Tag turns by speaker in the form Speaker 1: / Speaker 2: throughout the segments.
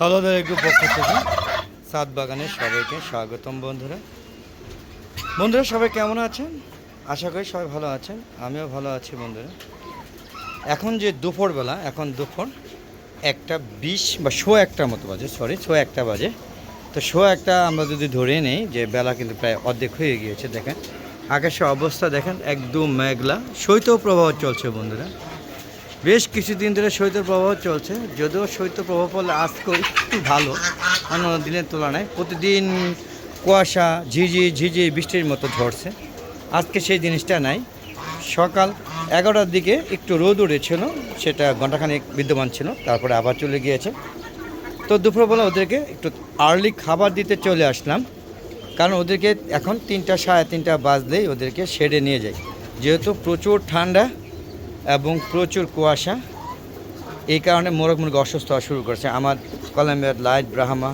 Speaker 1: হলদের একটু পক্ষ থেকে সাত বাগানের সবাইকে স্বাগতম বন্ধুরা। বন্ধুরা, সবাই কেমন আছেন? আশা করি সবাই ভালো আছেন। আমিও ভালো আছি বন্ধুরা। এখন যে দুপুরবেলা, এখন দুপুর একটা বিশ বা শো একটা মতো বাজে সরি শো একটা বাজে। তো শো একটা আমরা যদি ধরে নেই যে বেলা কিন্তু প্রায় অর্ধেক হয়ে গিয়েছে, দেখেন। আকাশের অবস্থা দেখেন, একদম মেঘলা। শৈত্য প্রবাহ চলছে বন্ধুরা। বেশ কিছুদিন ধরে শৈত্য প্রবাহ চলছে। যদিও শৈত্য প্রবাহ পড়লে আজকে একটু ভালো, অন্য দিনের তুলনায়। প্রতিদিন কুয়াশা ঝিঝি ঝিঝি বৃষ্টির মতো ঝরছে। আজকে সেই জিনিসটা নাই। সকাল এগারোটার দিকে একটু রোদ উঠেছিল, সেটা ঘন্টাখানেক বিদ্যমান ছিল, তারপরে আবার চলে গিয়েছে। তো দুপুরবেলা ওদেরকে একটু আর্লি খাবার দিতে চলে আসলাম, কারণ ওদেরকে এখন তিনটা, সাড়ে তিনটা বাজলেই ওদেরকে শেডে নিয়ে যাই। যেহেতু প্রচুর ঠান্ডা এবং প্রচুর কুয়াশা। এই কারণে মোরগ মুরগি অসুস্থ হওয়া শুরু করেছে। আমার কলম্বিয়ার লাইট ব্রাহ্মা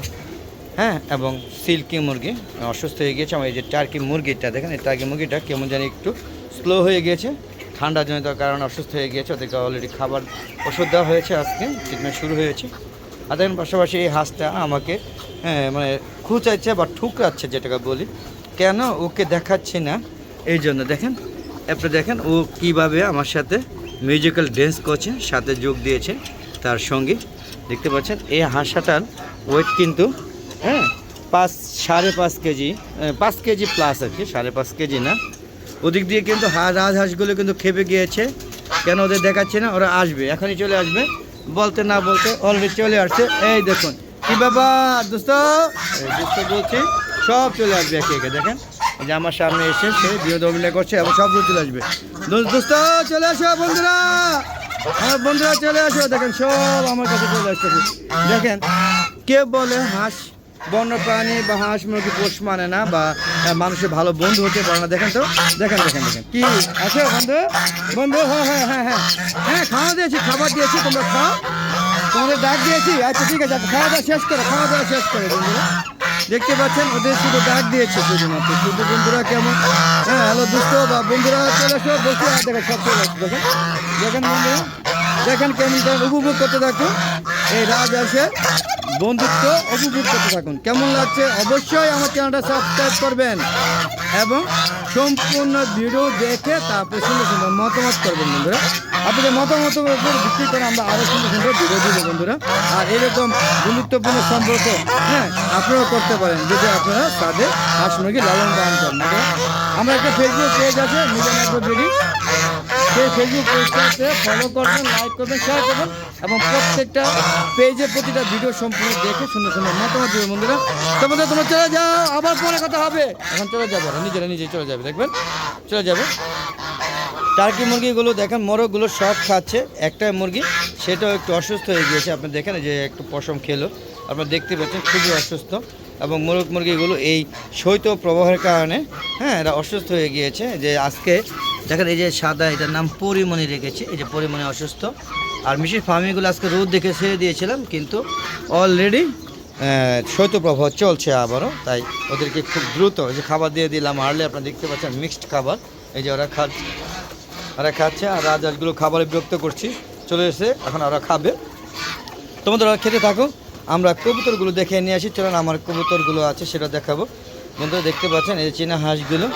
Speaker 1: হ্যাঁ এবং সিল্কি মুরগি অসুস্থ হয়ে গিয়েছে। আমার এই যে টার্কি মুরগিটা দেখেন এই টার্কি মুরগিটা কেমন জানি একটু স্লো হয়ে গিয়েছে। ঠান্ডা ঠান্ডাজনিত কারণে অসুস্থ হয়ে গিয়েছে ওদেরকে অলরেডি খাবার ওষুধ দেওয়া হয়েছে আজকে ট্রিটমেন্ট শুরু হয়েছে। আর দেখেন পাশাপাশি এই হাঁসটা আমাকে হ্যাঁ, মানে খুঁচাইছে বা ঠুকরাচ্ছে যেটাকে বলি। কেন? ওকে দেখাচ্ছি না। এই জন্য দেখেন এরপরে দেখেন, ও কীভাবে আমার সাথে মিউজিক্যাল ড্যান্স করছে, সাথে যোগ দিয়েছে তার সঙ্গে। দেখতে পাচ্ছেন, এই হাঁসাটার ওয়েট কিন্তু হ্যাঁ পাঁচ, সাড়ে পাঁচ কেজি পাঁচ কেজি প্লাস আর কি, সাড়ে পাঁচ কেজি না। ওদিক দিয়ে কিন্তু রাজহাঁসগুলো কিন্তু খেপে গিয়েছে। কেন ওদের দেখাচ্ছে না, ওরা আসবে, এখনই চলে আসবে। বলতে না বলতে অলরেডি চলে আসছে। এই দেখুন, কি বাবা দোস্ত? দোস্ত বলছি, সব চলে আসবে একে একে, দেখেন। যে আমার সামনে এসে সে বিরোধ অভিনয় করছে এবং সব চলে আসবে। দোস্ত, চলে আসো বন্ধুরা। আমার বন্ধুরা, চলে আসো। দেখেন, সব আমার কাছে চলে আসছে। দেখেন, কে বলে হাঁস? বন্য প্রাণী বা হাঁস মুরগি পোষ মানে না বা মানুষের ভালো বন্ধু হতে পারে না? দেখেন তো, দেখেন দেখেন দেখেন। কি? আছে বন্ধু? বন্ধু হ্যাঁ হ্যাঁ হ্যাঁ হ্যাঁ। হ্যাঁ খাওয়া দিয়েছি, খাবার দিয়েছি, তোমরা খাও। তোমাদের ডাক দিয়েছি। আচ্ছা ঠিক আছে খাওয়া দাওয়া শেষ করো, খাওয়া দাওয়া শেষ করে, বন্ধুরা। দেখতে পাচ্ছেন, ওদের শুধু ডাক দিয়েছে শুধুমাত্র। শুধু বন্ধুরা কেমন? হ্যাঁ হ্যালো, দুষ্ট বা বন্ধুরা, চলে আসো বসে দেখেন, সব চলে আসো দেখেন। দেখেন বন্ধুরা, দেখেন কেমন উপভোগ করতে থাকুন। এই রাজ আসে, বন্ধুত্ব উপভোগ করতে থাকুন। কেমন লাগছে? অবশ্যই আমার চ্যানেলটা সাবস্ক্রাইব করবেন। এবং সম্পূর্ণ ভিডিও দেখে তারপরে সুন্দর সুন্দর মতামত করবেন বন্ধুরা। আপনাদের মতামতের উপর ভিত্তি করে আমরা আরও সুন্দর সুন্দর ভিডিও দিব বন্ধুরা। আর এরকম গুরুত্বপূর্ণ সম্পর্ক হ্যাঁ আপনারা করতে পারেন যদি আপনারা তাদের হাঁস মুরগি লালন পালন করেন। আমরা একটা ফেসবুক পেজ আছে মিজান ফেসবুক পেজটাতে ফলো করবেন লাইক করবেন শেয়ার করবেন এবং প্রত্যেকটা পেজে প্রতিটা ভিডিও সম্পূর্ণ দেখে সুন্দর সুন্দর মতামত দেবে বন্ধুরা তোমাদের তোমরা চলে যাও, আবার পরে কথা হবে। এখন চলে যাব ওরা নিজেরা নিজেই চলে যাবে, দেখবেন? চলে যাবে। টার্কি মুরগিগুলো দেখেন, মোরগগুলো সব খাচ্ছে একটা মুরগি, সেটাও একটু অসুস্থ হয়ে গিয়েছে। আপনি দেখেন যে একটু পশম খেলো, আপনারা দেখতে পাচ্ছেন খুবই অসুস্থ। এবং মোরগ মুরগিগুলো এই শৈত্য প্রবাহের কারণে হ্যাঁ এরা অসুস্থ হয়ে গিয়েছে যে আজকে দেখেন, এই যে সাদা, এটার নাম পরিমণি রেখেছি। এই যে পরিমণি অসুস্থ। আর মিশির ফার্মিংগুলো আজকে রোদ দেখে ছেড়ে দিয়েছিলাম, কিন্তু অলরেডি শৈত্যপ্রবাহ চলছে আবারও। তাই ওদেরকে খুব দ্রুত যে খাবার দিয়ে দিলাম। আর্লি আপনারা দেখতে পাচ্ছেন, মিক্সড খাবার। এই যে ওরা খাচ্ছে ওরা খাচ্ছে, আর রাজহাঁসগুলো খাবারে বিরক্ত করছি। চলে এসে এখন ওরা খাবে। তোমাদের ওরা খেতে থাকো। আমরা কবুতরগুলো দেখে নিয়ে আসি। চলেন, আমার কবুতরগুলো আছে, সেটা দেখাবো। বন্ধুরা, দেখতে পাচ্ছেন, এই চীনা হাঁসগুলো।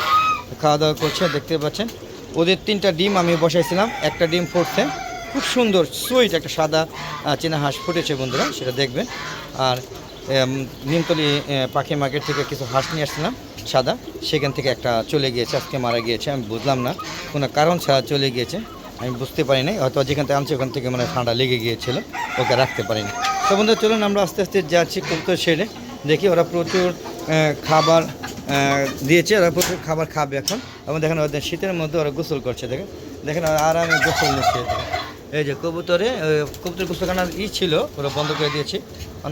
Speaker 1: খাওয়া দাওয়া করছে, দেখতে পাচ্ছেন। ওদের তিনটা ডিম আমি বসাইছিলাম। একটা ডিম ফুটছে। খুব সুন্দর, সুইট একটা সাদা চীনা হাঁস ফুটেছে বন্ধুরা, সেটা দেখবেন। আর নিমতলি পাখি মার্কেট থেকে কিছু হাঁস নিয়ে আসছিলাম, সাদা। সেখান থেকে একটা চলে গিয়েছে, আজকে মারা গিয়েছে, আমি বুঝলাম না। কোনো কারণ ছাড়া চলে গিয়েছে, আমি বুঝতে পারি নাই। হয়তো যেখান থেকে আনছি, ওখান থেকে মানে ঠান্ডা লেগে গিয়েছিল, ওকে রাখতে পারিনি। তো বন্ধু চলুন আমরা আস্তে আস্তে যাচ্ছি কবুতর ছেড়ে দেখি ওরা প্রচুর খাবার দিয়েছে, ওরা প্রচুর খাবার খাবে এখন। এবং দেখেন ওদের শীতের মধ্যে ওরা গোসল করছে, দেখেন। দেখেন আরামে গোসল নিচ্ছে এই যে কবুতরে কবুতর গোসলখানার ই ছিল, ওরা বন্ধ করে দিয়েছি।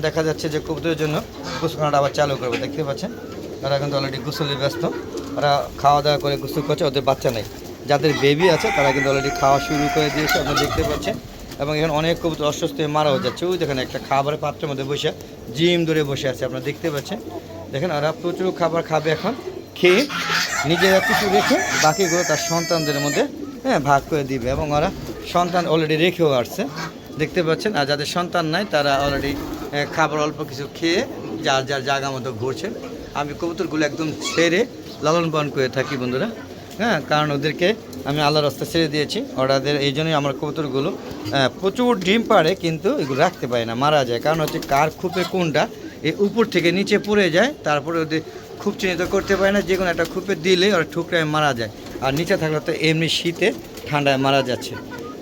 Speaker 1: দেখা যাচ্ছে যে কবুতরের জন্য গোসলখানাটা আবার চালু করবে, দেখতে পাচ্ছেন? ওরা কিন্তু অলরেডি গোসলে ব্যস্ত। ওরা খাওয়া দাওয়া করে গোসল করছে, ওদের বাচ্চা নেই। যাদের বেবি আছে, তারা কিন্তু অলরেডি খাওয়া শুরু করে দিয়েছে, আপনারা দেখতে পাচ্ছেন। এবং এখানে অনেক কবুতর অসুস্থ হয়ে মারাও যাচ্ছে। ওই দেখেন একটা খাবারের পাত্রের মধ্যে বসে, জিম ধরে বসে আছে, আপনারা দেখতে পাচ্ছেন। দেখেন, ওরা প্রচুর খাবার খাবে এখন। খেয়ে নিজেরা কিছু রেখে বাকিগুলো তার সন্তানদের মধ্যে হ্যাঁ ভাগ করে দিবে এবং ওরা সন্তান অলরেডি রেখেও আসছে। দেখতে পাচ্ছেন, আর যাদের সন্তান নাই, তারা অলরেডি খাবার অল্প কিছু খেয়ে যার যার জায়গা মতো ঘুরছে। আমি কবুতরগুলো একদম ছেড়ে লালন পালন করে থাকি, বন্ধুরা। হ্যাঁ কারণ ওদেরকে আমি আল্লাহর রাস্তা ছেড়ে দিয়েছি। ওরাদের এই জন্যই আমার কবুতরগুলো প্রচুর ডিম পাড়ে, কিন্তু এগুলো রাখতে পারে না, মারা যায়। কারণ হচ্ছে কার খুপে কোনটা এই উপর থেকে নিচে পড়ে যায়, তারপরে ওদের খুব চিহ্নিত করতে পারে না, যে কোনো একটা খুপে দিলে ওরা ঠুকরায় মারা যায়। আর নিচে থাকলে তো এমনি শীতে ঠান্ডায় মারা যাচ্ছে।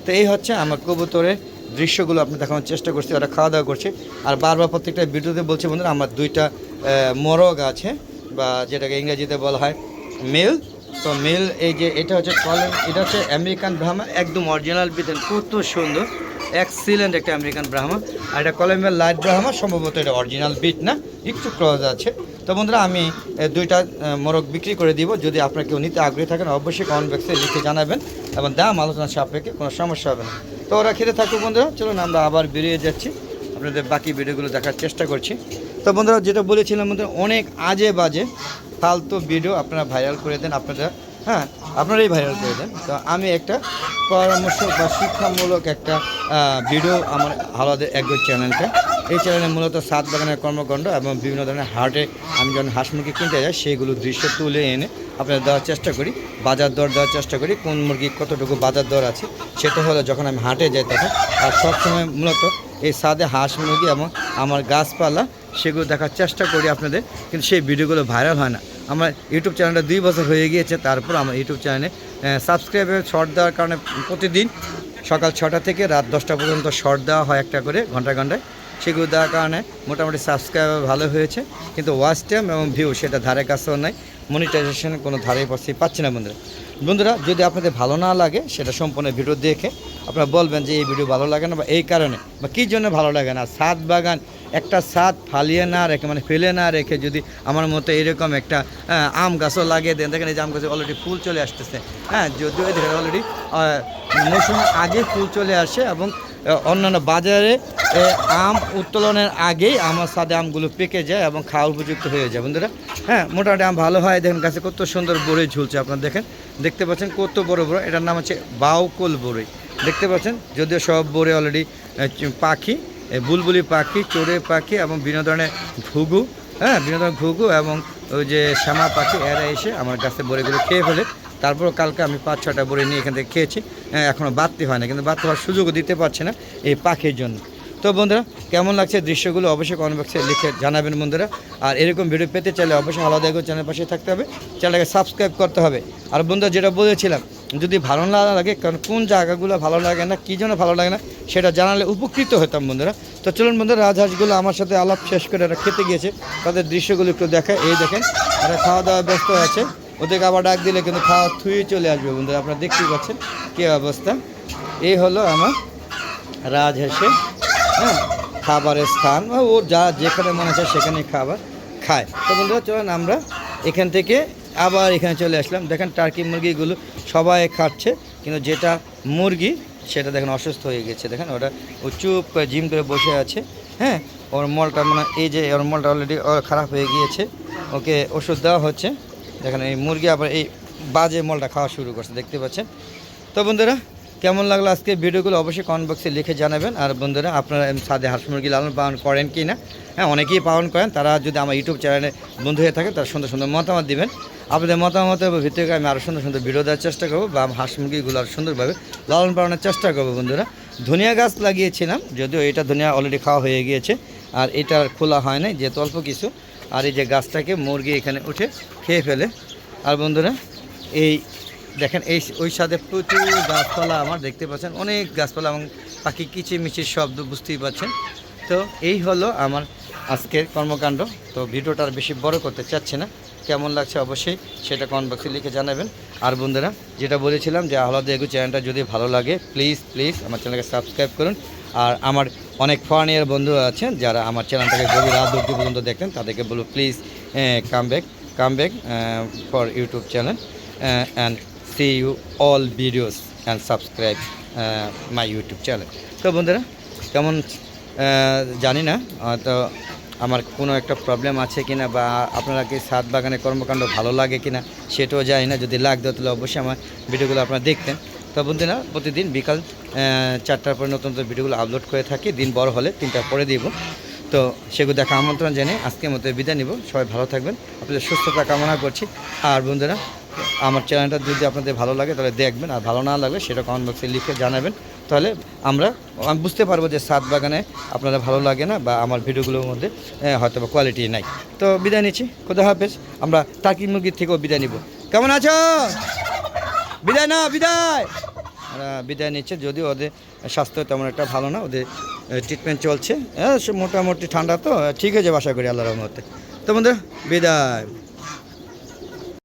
Speaker 1: তো এই হচ্ছে আমার কবুতরের দৃশ্যগুলো আপনি দেখানোর চেষ্টা করছি, ওরা খাওয়া দাওয়া করছে। আর বারবার প্রত্যেকটা ভিডিওতে বলছে বন্ধুরা, আমার দুইটা মরগ আছে, বা যেটাকে ইংরেজিতে বলা হয় মেল। তো মেল, এই যে এটা হচ্ছে কলেন এটা হচ্ছে আমেরিকান ব্রাহ্মা, একদম অরিজিনাল বিটেন কত সুন্দর। এক্সিলেন্ট একটা আমেরিকান ব্রাহ্মা আর এটা কলম্বিয়ার লাইট ব্রাহ্মা সম্ভবত এটা অরিজিনাল বিট না, একটু ক্রস আছে। তো বন্ধুরা, আমি দুইটা মোরগ বিক্রি করে দিব। যদি আপনারা কেউ নিতে আগ্রহী থাকেন, অবশ্যই কমেন্ট বক্সে লিখে জানাবেন এবং দাম আলোচনা সাপেক্ষে কোনো সমস্যা হবে না। তো ওরা খেতে থাকুক বন্ধুরা, চলুন আমরা আবার বেরিয়ে যাচ্ছি। আপনাদের বাকি ভিডিওগুলো দেখার চেষ্টা করছি। তো বন্ধুরা, যেটা বলেছিলাম বন্ধুরা, অনেক আজে বাজে ফালতু ভিডিও আপনারা ভাইরাল করে দেন আপনারা হ্যাঁ আপনারাই ভাইরাল করে দেন তো আমি একটা পরামর্শ বা শিক্ষামূলক একটা ভিডিও আমার আলাদা একজন চ্যানেলটা এই চ্যানেলে মূলত সাত বাগানের কর্মকাণ্ড এবং বিভিন্ন ধরনের হাটে আমি যখন হাঁস মুরগি কিনতে যাই সেইগুলো দৃশ্য তুলে এনে আপনাদের দেওয়ার চেষ্টা করি, বাজার দর দেওয়ার চেষ্টা করি, কোন মুরগি কতটুকু বাজার দর আছে, সেটা হলো যখন আমি হাটে যাই তখন, আর সবসময় মূলত এই সাদে হাঁস মুরগি এবং আমার গাছপালা, সেগুলো দেখার চেষ্টা করি আপনাদের, কিন্তু সেই ভিডিওগুলো ভাইরাল হয় না। আমার ইউটিউব চ্যানেলটা দুই বছর হয়ে গিয়েছে, তারপর আমার ইউটিউব চ্যানেলে সাবস্ক্রাইবের শর্ট দেওয়ার কারণে প্রতিদিন সকাল ছটা থেকে রাত দশটা পর্যন্ত শর্ট দেওয়া হয় একটা করে ঘণ্টা ঘন্টায়। সেগুলো দেওয়ার কারণে মোটামুটি সাবস্ক্রাইবার ভালো হয়েছে, কিন্তু ওয়াচ টাইম এবং ভিউ সেটা ধারে কাছেও নাই মনিটাইজেশন কোনো ধারে পাচ্ছি পাচ্ছি না বন্ধুরা। বন্ধুরা, যদি আপনাদের ভালো না লাগে, সেটা সম্পূর্ণ ভিডিও দেখে আপনারা বলবেন যে এই ভিডিও ভালো লাগে না বা এই কারণে, বা কী জন্য ভালো লাগে না? সাত বাগান একটা সাত ফালিয়ে না রেখে মানে ফেলে না রেখে যদি আমার মতো এরকম একটা আম গাছও লাগিয়ে দেন। দেখেন এই যে আম গাছে অলরেডি ফুল চলে আসতেছে। হ্যাঁ যদিও দেখেন অলরেডি মৌসুমের আগে ফুল চলে আসে এবং অন্যান্য বাজারে আম উত্তোলনের আগেই আমার সাদে আমগুলো পেকে যায় এবং খাওয়া উপযুক্ত হয়ে যায়। বন্ধুরা হ্যাঁ মোটামুটি আম ভালো হয়। দেখেন গাছে কত সুন্দর বড়ই ঝুলছে আপনারা দেখেন। দেখতে পাচ্ছেন কত বড় বড়, এটার নাম হচ্ছে বাউকুল বড়ই। দেখতে পাচ্ছেন, যদিও সব বড়ে অলরেডি পাখি বুলবুলি পাখি চোরে পাখি এবং বিভিন্ন ধরনের ঘুঘু হ্যাঁ ধরনের ঘুঘু এবং ওই যে শ্যামা পাখি এরা এসে আমার গাছে বড়িগুলো খেয়ে ফেলে। তারপর কালকে আমি পাঁচ ছটা বড়ি নিয়ে এখান থেকে খেয়েছি। হ্যাঁ, এখনও বাড়তি হয় না কিন্তু বাড়তি হওয়ার সুযোগও দিতে পারছে না এই পাখির জন্য। তো বন্ধুরা, কেমন লাগছে দৃশ্যগুলো অবশ্যই কমেন্ট বক্সে লিখে জানাবেন বন্ধুরা। আর এরকম ভিডিও পেতে চাইলে অবশ্যই আলাদা এগো চ্যানেল পাশে থাকতে হবে। চ্যানেলটাকে সাবস্ক্রাইব করতে হবে। আর বন্ধুরা, যেটা বলেছিলাম, যদি ভালো না লাগে, কারণ কোন জায়গাগুলো ভালো লাগে না, কী জন্য ভালো লাগে না, সেটা জানালে উপকৃত হতাম বন্ধুরা। তো চলুন বন্ধুরা, রাজহাঁসগুলো আমার সাথে আলাপ শেষ করে এরা খেতে গিয়েছে। তাদের দৃশ্যগুলো একটু দেখায় এই দেখেন, এরা খাওয়া দাওয়া ব্যস্ত আছে। ওদেরকে আবার ডাক দিলে কিন্তু খাওয়া থুয়ে চলে আসবে বন্ধুরা। আপনারা দেখতেই পাচ্ছেন কী অবস্থা। এই হলো আমার রাজহাঁসে হ্যাঁ খাবারের স্থান বা ও যা যেখানে মনে চায় সেখানে খাবার খায়। তো বন্ধুরা, চলেন আমরা এখান থেকে আবার এখানে চলে আসলাম। দেখেন টার্কি মুরগিগুলো সবাই খাচ্ছে, কিন্তু যেটা মুরগি সেটা দেখেন অসুস্থ হয়ে গেছে। দেখেন ওটা ও চুপ করে জিম করে বসে আছে হ্যাঁ? ওর মলটা মানে এই যে ওর মলটা অলরেডি খারাপ হয়ে গিয়েছে, ওকে ওষুধ দেওয়া হচ্ছে। দেখেন এই মুরগি আবার এই বাজে মলটা খাওয়া শুরু করছে, দেখতে পাচ্ছেন? তো বন্ধুরা কেমন লাগল আজকে ভিডিওগুলো অবশ্যই কমেন্ট বক্সে লিখে জানাবেন। আর বন্ধুরা, আপনারা সাদে হাঁস মুরগি লালন পালন করেন কি না হ্যাঁ অনেকেই পালন করেন। তারা যদি আমার ইউটিউব চ্যানেলে বন্ধু হয়ে থাকে, তারা সুন্দর সুন্দর মতামত দিবেন। আপনাদের মতামতের ভিত্তিতে আমি আরও সুন্দর সুন্দর ভিডিও দেওয়ার চেষ্টা করব বা হাঁস মুরগিগুলো আরও সুন্দরভাবে লালন পালনের চেষ্টা করব বন্ধুরা। ধনিয়া গাছ লাগিয়েছিলাম, যদিও এটা ধনিয়া অলরেডি খাওয়া হয়ে গিয়েছে। আর এটা খোলা হয় নাই, যেহেতু অল্প কিছু। আর এই যে গাছটাকে মুরগি এখানে উঠে খেয়ে ফেলে। আর বন্ধুরা, এই দেখেন এই ওই সাথে প্রচুর গাছপালা আমার দেখতে পাচ্ছেন, অনেক গাছপালা এবং পাখি কিচিমিচির শব্দ বুঝতেই পাচ্ছেন। তো এই হলো আমার আজকের কর্মকাণ্ড। তো ভিডিওটা আর বেশি বড় করতে চাচ্ছি না, কেমন লাগছে অবশ্যই সেটা কমেন্ট বক্সে লিখে জানাবেন। আর বন্ধুরা, যেটা বলেছিলাম যে আহ্লাদ এগু চ্যানেলটা যদি ভালো লাগে প্লিজ প্লিজ আমার চ্যানেলকে সাবস্ক্রাইব করুন। আর আমার অনেক ফরেনিয়ার বন্ধু আছেন, যারা আমার চ্যানেলটাকে গভীর রাত অব্দি পর্যন্ত দেখেন, তাদেরকে বলব please come back come back for YouTube channel and see you all videos and subscribe uh, my YouTube channel. তো বন্ধুরা কেমন জানি না তো আমার কোনো একটা প্রবলেম আছে কিনা বা আপনারা কি সাত বাগানের কর্মকাণ্ড ভালো লাগে কিনা সেটাও জানি না। যদি লাগতো তাহলে অবশ্যই আমার ভিডিওগুলো আপনারা দেখতেন। তো বন্ধুরা প্রতিদিন বিকাল চারটার পরে নতুন নতুন ভিডিওগুলো আপলোড করে থাকি। দিন বড় হলে তিনটার পরে দিব। তো সেগুলো দেখা আমন্ত্রণ জেনে আজকের মতো বিদায় নিব। সবাই ভালো থাকবেন। আপনাদের সুস্থতা কামনা করছি। আর বন্ধুরা আমার চ্যানেলটা যদি আপনাদের ভালো লাগে তাহলে দেখবেন, আর ভালো না লাগলে সেটা কমেন্ট বক্সে লিখে জানাবেন। তাহলে আমরা, আমি বুঝতে পারব যে সাত বাগানে আপনারা ভালো লাগে না বা আমার ভিডিওগুলোর মধ্যে হয়তো বা কোয়ালিটি নাই। তো বিদায় নিচ্ছি, খোদা হাফেজ। আমরা টাকি মুরগির থেকেও বিদায় নিব। কেমন আছো? বিদায় না বিদায়! বিদায় নিচ্ছে, যদিও ওদের স্বাস্থ্য তেমন একটা ভালো না, ওদের ট্রিটমেন্ট চলছে। হ্যাঁ মোটামুটি ঠান্ডা তো, ঠিক আছে বাসা করি আল্লাহর মধ্যে তো বন্ধু, বিদায়।